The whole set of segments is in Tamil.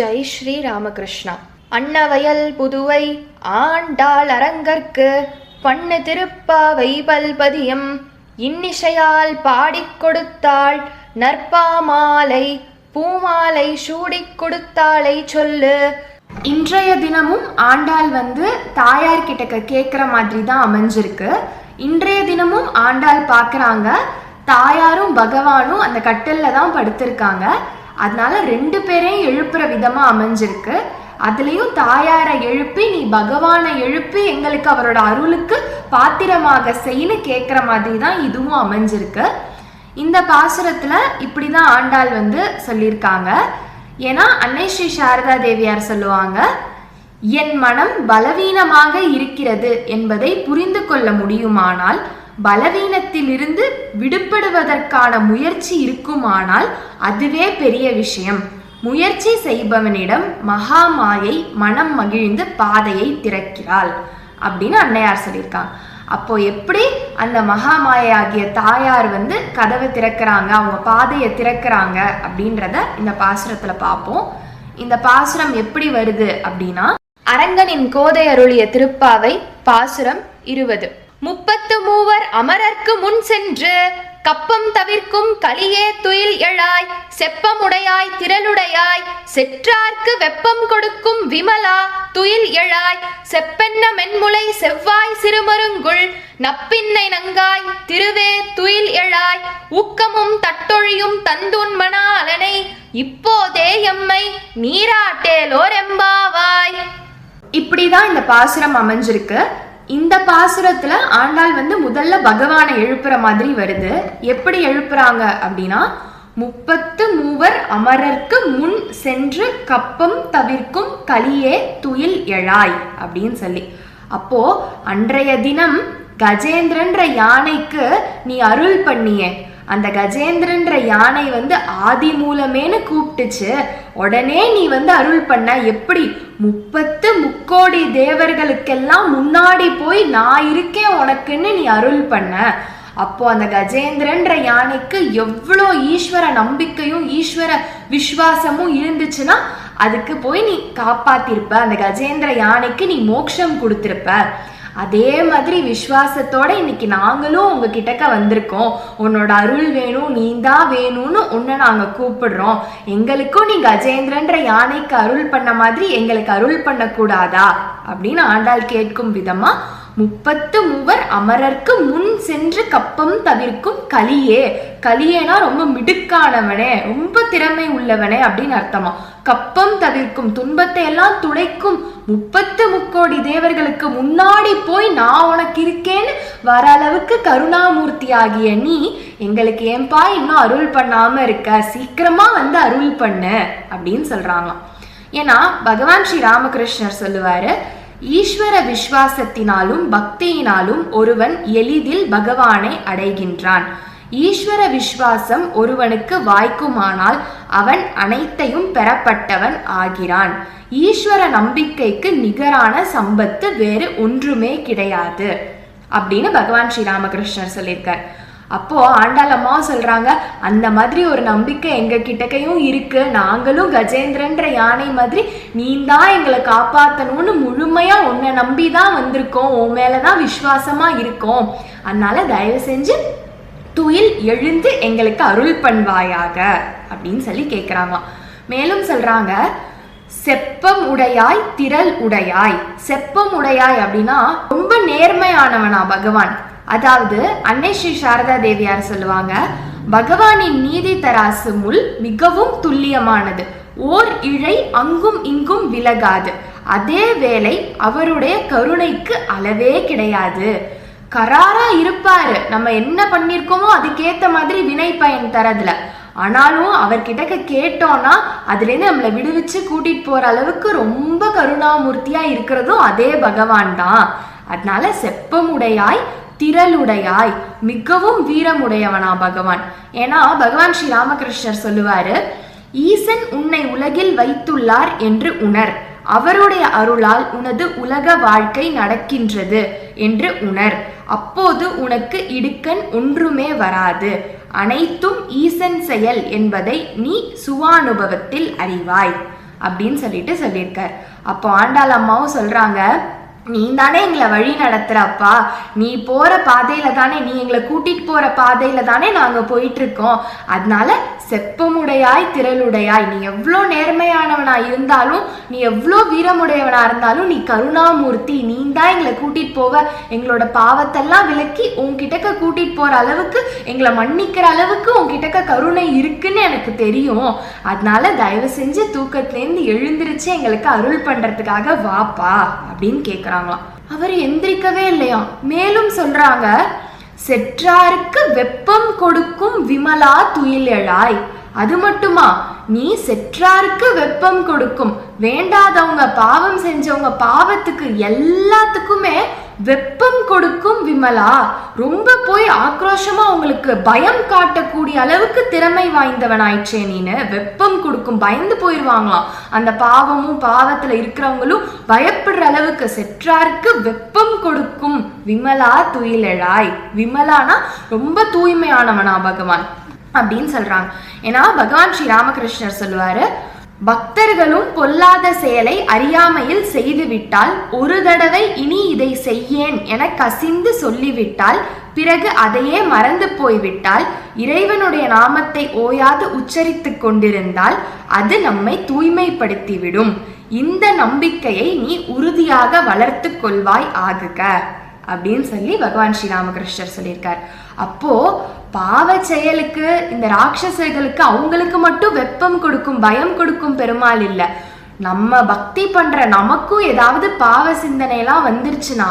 ஜெய் ஸ்ரீ ராமகிருஷ்ணா அன்னவயல் புதுவை ஆண்டாள் அரங்கற்கு பண்ணு திருப்பாவை பல்பதியம் இன்னிசையால் பாடிக் கொடுத்தாள் நற்பாமாலை பூமாலை சூடிக் கொடுத்தாளை சொல்லு. இன்றைய தினமும் ஆண்டாள் வந்து தாயார் கிட்ட கேட்குற மாதிரி தான் அமைஞ்சிருக்கு. இன்றைய தினமும் ஆண்டாள் பார்க்குறாங்க தாயாரும் பகவானும் அந்த கட்டில்ல தான் படுத்திருக்காங்க. அதனால ரெண்டு பேரையும் எழுப்புற விதமா அமைஞ்சிருக்கு. அதுலேயும் தாயாரை எழுப்பி நீ பகவானை எழுப்பி எங்களுக்கு அவரோட அருளுக்கு பாத்திரமாக செய்யு கேட்குற மாதிரி தான் இதுவும் அமைஞ்சிருக்கு. இந்த பாசுரத்துல இப்படிதான் ஆண்டாள் வந்து சொல்லியிருக்காங்க. ஏன்னா அன்னை ஸ்ரீ சாரதா தேவியார் சொல்லுவாங்க என் மனம் பலவீனமாக இருக்கிறது என்பதை புரிந்து கொள்ள முடியுமானால் பலவீனத்திலிருந்து விடுபடுவதற்கான முயற்சி இருக்குமானால் அதுவே பெரிய விஷயம். முயற்சி செய்பவனிடம் மகாமாயை மனம் மகிழ்ந்து பாதையை திறக்கிறாள் அப்படின்னு அன்னையார் சொல்லியிருக்காங்க. அப்போ எப்படி அந்த மகாமாயை ஆகிய தாயார் வந்து கதவை திறக்கிறாங்க அவங்க பாதையை திறக்கிறாங்க அப்படின்றத இந்த பாசுரத்துல பார்ப்போம். இந்த பாசுரம் எப்படி வருது அப்படின்னா அரங்கனின் கோதை அருளிய திருப்பாவை பாசுரம் இருபது. முப்பத்து மூவர் அமரர்க்கு முன் சென்று கப்பம் தவிர்க்கும் கலியே துயில் எழாய் செப்பமுடையாய் திரளுடையாய் செற்றார்க்கு வெப்பம் கொடுக்கும் விமலா துயில் எழாய் செப்பென்ன மென்முலை செவ்வாய் சிறுமருங்குள் நப்பின்னை நங்காய் திருவே துயில் எழாய் ஊக்கமும் தட்டொழியும் தந்துன்மனா அலனை இப்போதே எம்மை நீராட்டேலோரெம்பாவாய். இப்படிதான் இந்த பாசுரம் அமைஞ்சிருக்கு. இந்த பாசுரத்துல ஆண்டாள் வந்து முதல்ல பகவானை எழுப்புற மாதிரி வருது. எப்படி எழுப்புறாங்க அப்படின்னா முப்பத்து மூவர் அமரர்க்கு முன் சென்று கப்பம் தவிர்க்கும் கலியே துயில் எழாய் அப்படின்னு சொல்லி. அப்போ அன்றைய தினம் கஜேந்திரன்ற யானைக்கு நீ அருள் பண்ணியே. அந்த கஜேந்திரன்ற யானை வந்து ஆதி மூலமேனு கூப்பிட்டுச்சு. உடனே நீ வந்து அருள் பண்ண. எப்படி? முப்பத்து முக்கோடி தேவர்களுக்கெல்லாம் முன்னாடி போய் நான் இருக்கேன் உனக்குன்னு நீ அருள் பண்ண. அப்போ அந்த கஜேந்திரன்ற யானைக்கு எவ்வளோ ஈஸ்வர நம்பிக்கையும் ஈஸ்வர விஸ்வாசமும் இருந்துச்சுன்னா அதுக்கு போய் நீ காப்பாத்திருப்ப. அந்த கஜேந்திர யானைக்கு நீ மோட்சம் கொடுத்துருப்ப. அதே மாதிரி விஸ்வாசத்தோட இன்னைக்கு நாங்களும் உங்க கிட்டக்க வந்திருக்கோம். உன்னோட அருள் வேணும் நீந்தா வேணும்னு உன்னை நாங்க கூப்பிடுறோம். எங்களுக்கும் நீங்க அஜேந்திரன்ற யானைக்கு அருள் பண்ண மாதிரி எங்களுக்கு அருள் பண்ணக்கூடாதா? அப்படின்னு ஆண்டாள் கேட்கும் விதமா முப்பத்து மூவர் அமரர்க்கு முன் சென்று கப்பம் தவிர்க்கும் கலியே கலியேனா ரொம்ப மிடுக்கானவனே ரொம்ப திறமை உள்ளவனே அப்படின்னு அர்த்தமா? கப்பம் தவிர்க்கும் துன்பத்தை எல்லாம் துடைக்கும் முப்பத்து முக்கோடி தேவர்களுக்கு முன்னாடி போய் நான் உனக்கு இருக்கேன்னு வர அளவுக்கு கருணாமூர்த்தி ஆகிய நீ எங்களுக்கு ஏன்பா இன்னும் அருள் பண்ணாம இருக்க? சீக்கிரமா வந்து அருள் பண்ணு அப்படின்னு சொல்றாங்களாம். ஏன்னா பகவான் ஸ்ரீ ராமகிருஷ்ணர் சொல்லுவாரு ஈஸ்வர விஸ்வாசத்தினாலும் பக்தியினாலும் ஒருவன் எளிதில் பகவானை அடைகின்றான். ஈஸ்வர விஸ்வாசம் ஒருவனுக்கு வாய்க்குமானால் அவன் அனைத்தையும் பெறப்பட்டவன் ஆகிறான். ஈஸ்வர நம்பிக்கைக்கு நிகரான சம்பத்து வேறு ஒன்றுமே கிடையாது அப்படின்னு பகவான் ஸ்ரீ ராமகிருஷ்ணர் சொல்லியிருக்கார். அப்போ ஆண்டாளம்மா சொல்றாங்க அந்த மாதிரி ஒரு நம்பிக்கை எங்க கிட்டக்கையும் இருக்கு. நாங்களும் கஜேந்திரன்ற யானை மாதிரி நீ தான் எங்களை காப்பாத்தணும்னு முழுமையா உன்னை நம்பி தான் வந்திருக்கோம். உன் மேலதான் விசுவாசமா இருக்கோம். அதனால தயவு செஞ்சு துயில் எழுந்து எங்களுக்கு அருள் பண்வாயாக அப்படின்னு சொல்லி கேட்குறாங்களாம் மேலும் சொல்கிறாங்க செப்பம் உடையாய் திரள் உடையாய். செப்பம் உடையாய் அப்படின்னா ரொம்ப நேர்மையானவனா பகவான். அதாவது அன்னை ஸ்ரீ சாரதா தேவியார் சொல்லுவாங்க பகவானின் நீதி தராசு முள் மிகவும் துல்லியமானது. ஓர் இழை அங்கும் இங்கும் விலகாது. அதே வேளை அவருடைய கருணைக்கு அளவே கிடையாது. கராரா இருப்பாரு. நம்ம என்ன பண்ணிருக்கோமோ அதுக்கேத்த மாதிரி வினை பயன் தரதுல. ஆனாலும் அவர்கிட்ட கேட்டோம்னா அதுலேருந்து நம்மளை விடுவிச்சு கூட்டிட்டு போற அளவுக்கு ரொம்ப கருணாமூர்த்தியா இருக்கிறதும் அதே பகவான் தான். அதனால செப்பமுடையாய் திரளுடையாய் மிகவும் வீரமுடையவனா பகவான். ஏன்னா பகவான் ஸ்ரீ ராமகிருஷ்ணர் சொல்லுவாரு ஈசன் உன்னை உலகில் வைத்துள்ளார் என்று உணர். அவருடைய அருளால் உனது உலக வாழ்க்கை நடக்கின்றது என்று உணர். அப்போது உனக்கு இடுக்கண் ஒன்றுமே வராது. அனைத்தும் ஈசன் செயல் என்பதை நீ சுவானுபவத்தில் அறிவாய். அப்படின்னு சொல்லிட்டு சொல்லியிருக்கார். அப்போ ஆண்டாள் அம்மாவும் சொல்றாங்க நீ தானே எங்களை வழி நடத்துறப்பா. நீ போற பாதையில தானே நீ எங்களை கூட்டிட்டு போற பாதையில தானே நாங்க போயிட்டு இருக்கோம் அதனால செப்பமுடையாய் திரளுடையாய். நீ எவ்வளோ நேர்மையானவனா இருந்தாலும் நீ எவ்வளோ வீரமுடையவனா இருந்தாலும் நீ கருணாமூர்த்தி. நீ தான் எங்களை கூட்டிட்டு போக எங்களோட பாவத்தெல்லாம் விலக்கி உன்கிட்டக்க கூட்டிட்டு போற அளவுக்கு எங்களை மன்னிக்கிற அளவுக்கு உன்கிட்டக்க கருணை இருக்குன்னு எனக்கு தெரியும். அதனால தயவு செஞ்சு தூக்கத்துலேருந்து எழுந்திருச்சு எங்களுக்கு அருள் பண்றதுக்காக வாப்பா அப்படின்னு கேக்குறாங்களாம் அவர் எந்திரிக்கவே இல்லையாம் மேலும் சொல்றாங்க செற்றாருக்கு வெப்பம் கொடுக்கும் விமலா துயிலெழாய். அது மட்டுமா? நீ செற்றாருக்கு வெப்பம் கொடுக்கும். வேண்டாதவங்க பாவம் செஞ்சவங்க பாவத்துக்கு எல்லாத்துக்குமே வெப்பம் கொடுக்கும் விமலா. ரொம்ப போய் ஆக்ரோஷமா உங்களுக்கு பயம் காட்டக்கூடிய அளவுக்கு திறமை வாய்ந்தவனாயிற்றே நீனு. வெப்பம் கொடுக்கும் பயந்து போயிடுவாங்களாம் அந்த பாவமும் பாவத்துல இருக்கிறவங்களும் பயப்படுற அளவுக்கு செற்றாருக்கு வெப்பம் கொடுக்கும் விமலா துயிலழாய். விமலானா ரொம்ப தூய்மையானவனா பகவான். அப்படின்னு சொல்றாங்க. ஏன்னா பகவான் ஸ்ரீ ராமகிருஷ்ணர் சொல்லுவாரு பக்தர்களும் பொல்லாத செயலை அறியாமையில் செய்துவிட்டால் ஒரு தடவை இனி இதை செய்யேன் என கசிந்து சொல்லிவிட்டால் பிறகு அதையே மறந்து போய்விட்டால் இறைவனுடைய நாமத்தை ஓயாது உச்சரித்துக் கொண்டிருந்தால் அது நம்மை தூய்மைப்படுத்திவிடும். இந்த நம்பிக்கையை நீ உறுதியாக வளர்த்து கொள்வாய் ஆகுக. அப்படின்னு சொல்லி பகவான் ஸ்ரீராமகிருஷ்ணர் சொல்லியிருக்கார். அப்போ பாவ செயலுக்கு இந்த ராட்சசர்களுக்கு அவங்களுக்கு மட்டும் வெப்பம் கொடுக்கும் பயம் கொடுக்கும் பெருமாள் இல்ல. நம்ம பக்தி பண்ற நமக்கும் ஏதாவது பாவ சிந்தனைலாம் வந்துருச்சுன்னா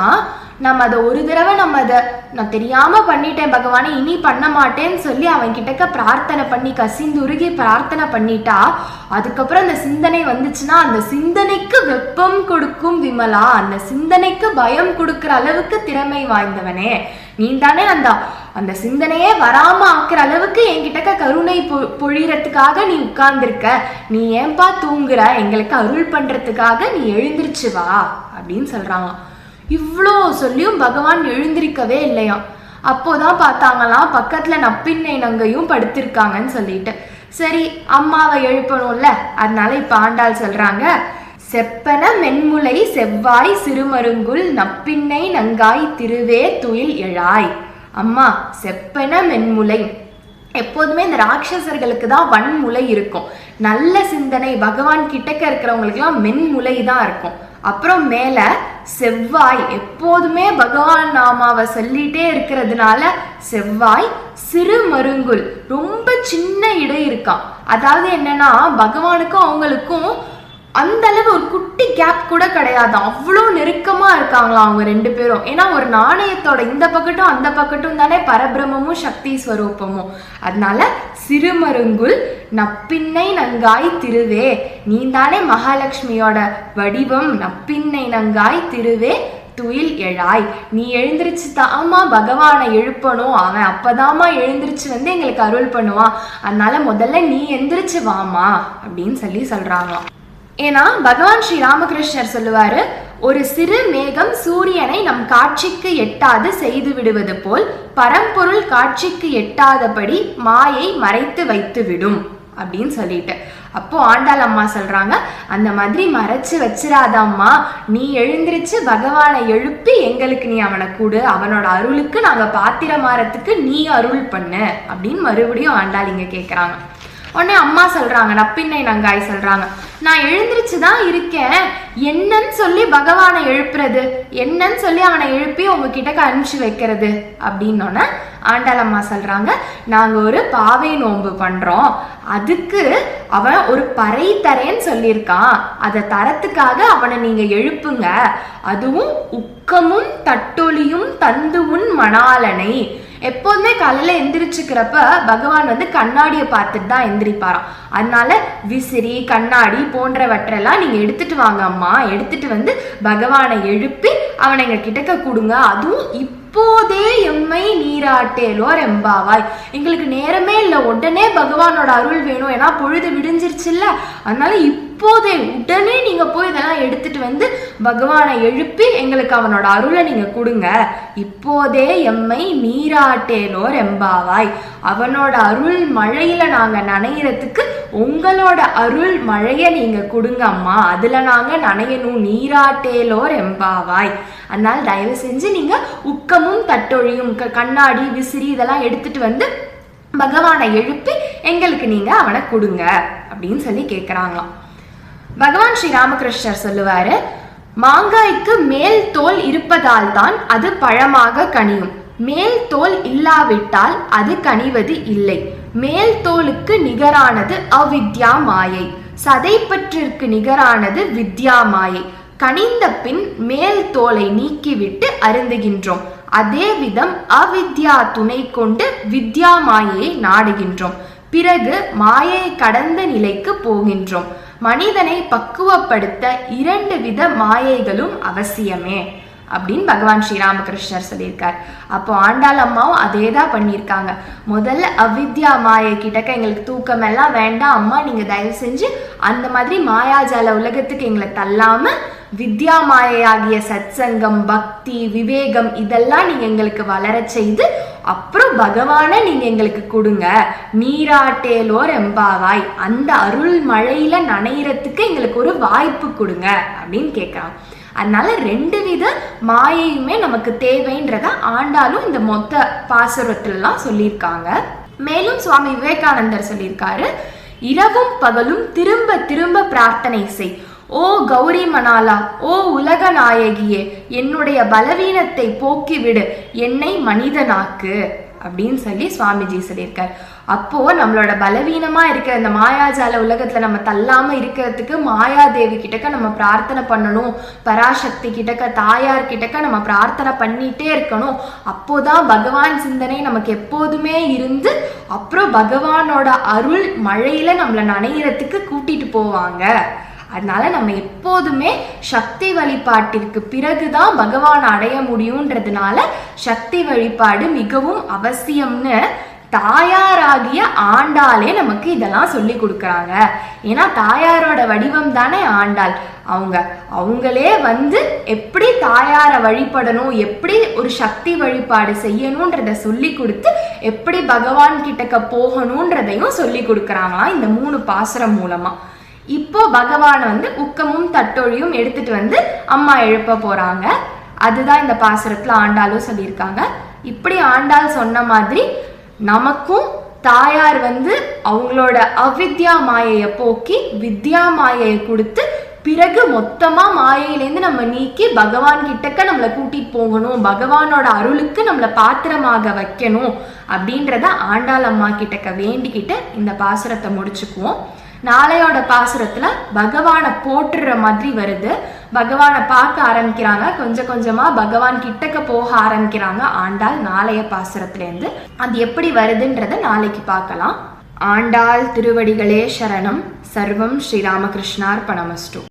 நம்ம அதை ஒரு தடவை நம்ம அதை நான் தெரியாம பண்ணிட்டேன் பகவானே இனி பண்ண மாட்டேன்னு சொல்லி அவன் கிட்டக்க பிரார்த்தனை பண்ணி கசிந்துருகி பிரார்த்தனை பண்ணிட்டா அதுக்கப்புறம் அந்த சிந்தனை வந்துச்சுன்னா அந்த சிந்தனைக்கு வெப்பம் கொடுக்கும் விமலா. அந்த சிந்தனைக்கு பயம் கொடுக்குற அளவுக்கு திறமை வாய்ந்தவனே. நீ தானே அந்த அந்த சிந்தனையே வராம ஆக்குற அளவுக்கு என்கிட்டக்க கருணை பொ பொழியறதுக்காக நீ உட்கார்ந்துருக்க. நீ ஏன்பா தூங்குற? எங்களுக்கு அருள் பண்றதுக்காக நீ எழுந்திருச்சு வா அப்படின்னு சொல்றாங்க இவ்வளோ சொல்லியும் பகவான் எழுந்திருக்கவே இல்லையாம் அப்போதான் பார்த்தாங்களாம் பக்கத்துல நப்பின்னை நங்கையும் படுத்திருக்காங்கன்னு சொல்லிட்டு. சரி அம்மாவை எழுப்பணும்ல அதனால இப்ப ஆண்டாள் சொல்றாங்க செப்பன மென்முலை செவ்வாய் சிறுமருங்குல் நப்பின்னை நங்காய் திருவே துயில் எழாய். அம்மா செப்பன மென்முலை. எப்போதுமே இந்த ராட்சசர்களுக்கு தான் வன்முலை இருக்கும். நல்ல சிந்தனை பகவான் கிட்டக்க இருக்கிறவங்களுக்குலாம் மென்முலை தான் இருக்கும். அப்புறம் மேல செவ்வாய் எப்போதுமே பகவான் நாமாவை சொல்லிட்டே இருக்கிறதுனால செவ்வாய் சிறு மருங்குல் ரொம்ப சின்ன இடை இருக்கான் அதாவது என்னன்னா பகவானுக்கும் அவங்களுக்கும் அந்த அளவு ஒரு குட்டி கேப் கூட கிடையாது. அவ்வளோ நெருக்கமா இருக்காங்களா அவங்க ரெண்டு பேரும். ஏன்னா ஒரு நாணயத்தோட இந்த பக்கட்டும் அந்த பக்கட்டும் தானே பரபிரமமும் சக்தி ஸ்வரூபமும். அதனால சிறுமருங்குல் நப்பின்னை நங்காய் திருவே. நீ தானே மகாலட்சுமியோட வடிவம். நப்பின்னை நங்காய் திருவே துயில் எழாய். நீ எழுந்திருச்சு தாமா பகவானை எழுப்பணும். அவன் அப்பதாமா எழுந்திருச்சு வந்து எங்களுக்கு அருள் பண்ணுவான். அதனால முதல்ல நீ எந்திரிச்சு வாமா அப்படின்னு சொல்லி சொல்றாங்களாம். ஏன்னா பகவான் ஸ்ரீ ராமகிருஷ்ணர் சொல்லுவார் ஒரு சிறு மேகம் சூரியனை நம் காட்சிக்கு எட்டாது செய்து விடுவது போல் பரம்பொருள் காட்சிக்கு எட்டாதபடி மாயை மறைத்து வைத்து விடும் அப்படின்னு சொல்லிட்டு. அப்போ ஆண்டாள் அம்மா சொல்றாங்க அந்த மாதிரி மறைச்சு வச்சிடாதம்மா நீ எழுந்திருச்சு பகவானை எழுப்பி எங்களுக்கு நீ அவனை கூடு. அவனோட அருளுக்கு நாங்க பாத்திரமாறத்துக்கு நீ அருள் பண்ணு அப்படின்னு மறுபடியும் ஆண்டாள் இங்க கேக்குறாங்க. உடனே அம்மா சொல்றாங்க நப்பின்னை நங்காய் சொல்றாங்க. நான் எழுந்திருச்சு தான் இருக்கேன். என்னன்னு சொல்லி பகவானை எழுப்புறது என்னன்னு சொல்லி அவனை எழுப்பி உங்ககிட்ட அனுப்பிச்சு வைக்கிறது அப்படின்னோடனே ஆண்டாள் அம்மா சொல்றாங்க நாங்க ஒரு பாவை நோன்பு பண்றோம். அதுக்கு அவன் ஒரு பறை தரேன்னு சொல்லியிருக்கான். அதை தரத்துக்காக அவனை நீங்க எழுப்புங்க. அதுவும் உக்கமும் தட்டொலியும் தந்து உன் மணாலனை. எப்போதுமே காலையில எந்திரிச்சுக்கிறப்ப பகவான் வந்து கண்ணாடியை பார்த்துட்டு தான் எந்திரிப்பாராம். அதனால விசிறி கண்ணாடி போன்றவற்றெல்லாம் நீங்க எடுத்துட்டு வாங்க அம்மா. எடுத்துட்டு வந்து பகவானை எழுப்பி அவனை எங்க கிட்டக்க கொடுங்க. அதுவும் இப்போதே எம்மை நீராட்டேலோ ரெம்பாவாய் எங்களுக்கு நேரமே இல்லை. உடனே பகவானோட அருள் வேணும். ஏன்னா பொழுது விடிஞ்சிருச்சுல்ல. அதனால இப்போ இப்போதே உடனே நீங்க போய் இதெல்லாம் எடுத்துட்டு வந்து பகவானை எழுப்பி எங்களுக்கு அவனோட அருளை நீங்க கொடுங்க. இப்போதே எம்மை நீராட்டேலோர் எம்பாவாய். அவனோட அருள் மழையில நாங்க நனையிறதுக்கு உங்களோட அருள் மழைய நீங்க கொடுங்க அம்மா. அதுல நாங்க நனையணும். நீராட்டேலோர் எம்பாவாய். அதனால தயவு செஞ்சு நீங்க உக்கமும் தட்டொழியும் க- கண்ணாடி விசிறி இதெல்லாம் எடுத்துட்டு வந்து பகவானை எழுப்பி எங்களுக்கு நீங்க அவனை கொடுங்க அப்படின்னு சொல்லி கேட்குறாங்களாம் பகவான் ஸ்ரீ ராமகிருஷ்ணர் சொல்லுவாரு மாங்காய்க்கு மேல் தோல் இருப்பதால் தான் அது பழமாக கனியும். மேல் தோல் இல்லாவிட்டால் அது கனிவது இல்லை. மேல் தோலுக்கு நிகரானது அவித்யா மாயை. சதைப்பற்றிற்கு நிகரானது வித்யா மாயை. கனிந்த பின் மேல் தோலை நீக்கிவிட்டு அருந்துகின்றோம். அதே விதம் அவித்யா துணை கொண்டு வித்யா மாயையை நாடுகின்றோம். பிறகு மாயை கடந்த நிலைக்கு போகின்றோம். மனிதனை பக்குவப்படுத்த இரண்டு வித மாயைகளும் அவசியமே அப்படின்னு பகவான் ஸ்ரீராமகிருஷ்ணர் சொல்லியிருக்கார். அப்போ ஆண்டாள் அம்மாவும் அதே தான் பண்ணியிருக்காங்க. முதல்ல அவித்யா மாயை கிட்டக்க எங்களுக்கு தூக்கம் எல்லாம் வேண்டாம் அம்மா நீங்க தயவு செஞ்சு அந்த மாதிரி மாயாஜால உலகத்துக்கு எங்களை தள்ளாம வித்யா மாயையாகிய சத்சங்கம் பக்தி விவேகம் இதெல்லாம் நீங்க எங்களுக்கு வளரச் செய்து அப்புறம் பகவானை நீங்க எங்களுக்கு கொடுங்க. நீராட்டேலோர் எம்பாவாய். அந்த அருள் மழையில நனையிறதுக்கு எங்களுக்கு ஒரு வாய்ப்பு கொடுங்க அப்படின்னு கேட்குறான் அதனால ரெண்டு வித மாயையுமே நமக்கு தேவைன்றத ஆண்டாலும் இந்த மொத்த பாசுரத்துலலாம் சொல்லியிருக்காங்க. மேலும் சுவாமி விவேகானந்தர் சொல்லியிருக்காரு இரவும் பகலும் திரும்ப திரும்ப பிரார்த்தனை செய். ஓ கௌரி மணாலா ஓ உலக நாயகியே என்னுடைய பலவீனத்தை போக்கிவிடு என்னை மனிதனாக்கு. அப்படின்னு சொல்லி சுவாமிஜி சொல்லியிருக்கார். அப்போ நம்மளோட பலவீனமா இருக்கிற இந்த மாயாஜால உலகத்துல நம்ம தள்ளாம இருக்கிறதுக்கு மாயாதேவி கிட்டக்க நம்ம பிரார்த்தனை பண்ணணும். பராசக்தி கிட்டக்க தாயார் கிட்டக்க நம்ம பிரார்த்தனை பண்ணிட்டே இருக்கணும். அப்போதான் பகவான் சிந்தனை நமக்கு எப்போதுமே இருந்து அப்புறம் பகவானோட அருள் மழையில நம்மளை நனையிறதுக்கு கூட்டிட்டு போவாங்க. அதனால நம்ம எப்போதுமே சக்தி வழிபாட்டிற்கு பிறகுதான் பகவான் அடைய முடியுன்றதுனால சக்தி வழிபாடு மிகவும் அவசியம்னு தாயாராகிய ஆண்டாளே நமக்கு இதெல்லாம் சொல்லி கொடுக்குறாங்க. ஏன்னா தாயாரோட வடிவம் தானே ஆண்டாள். அவங்க அவங்களே வந்து எப்படி தாயாரை வழிபடணும் எப்படி ஒரு சக்தி வழிபாடு செய்யணுன்றத சொல்லி கொடுத்து எப்படி பகவான் கிட்டக்க போகணுன்றதையும் சொல்லி கொடுக்குறாங்களாம் இந்த மூணு பாசுரம் மூலமா. இப்போ பகவானை வந்து உக்கமும் தட்டொழியும் எடுத்துட்டு வந்து அம்மா எழுப்ப போறாங்க. அதுதான் இந்த பாசுரத்துல ஆண்டாளும் சொல்லியிருக்காங்க. இப்படி ஆண்டாள் சொன்ன மாதிரி நமக்கும் தாயார் வந்து அவங்களோட அவித்யா மாயையை போக்கி வித்யா மாயையை கொடுத்து பிறகு மொத்தமா மாயையிலேருந்து நம்ம நீக்கி பகவான் கிட்டக்க நம்மளை கூட்டிட்டு போகணும் பகவானோட அருளுக்கு நம்மளை பாத்திரமாக வைக்கணும் அப்படின்றத ஆண்டாள் அம்மா கிட்டக்க வேண்டிக்கிட்டு இந்த பாசுரத்தை முடிச்சுக்குவோம். நாளையோட பாசுரத்துல பகவானை போற்றுற மாதிரி வருது. பகவானை பார்க்க ஆரம்பிக்கிறாங்க. கொஞ்சம் கொஞ்சமா பகவான் கிட்டக்க போக ஆரம்பிக்கிறாங்க. ஆண்டாள் நாளைய பாசுரத்துல இருந்து அது எப்படி வருதுன்றத நாளைக்கு பார்க்கலாம். ஆண்டாள் திருவடிகளே சரணம். சர்வம் ஸ்ரீராமகிருஷ்ணார்பணமஸ்டு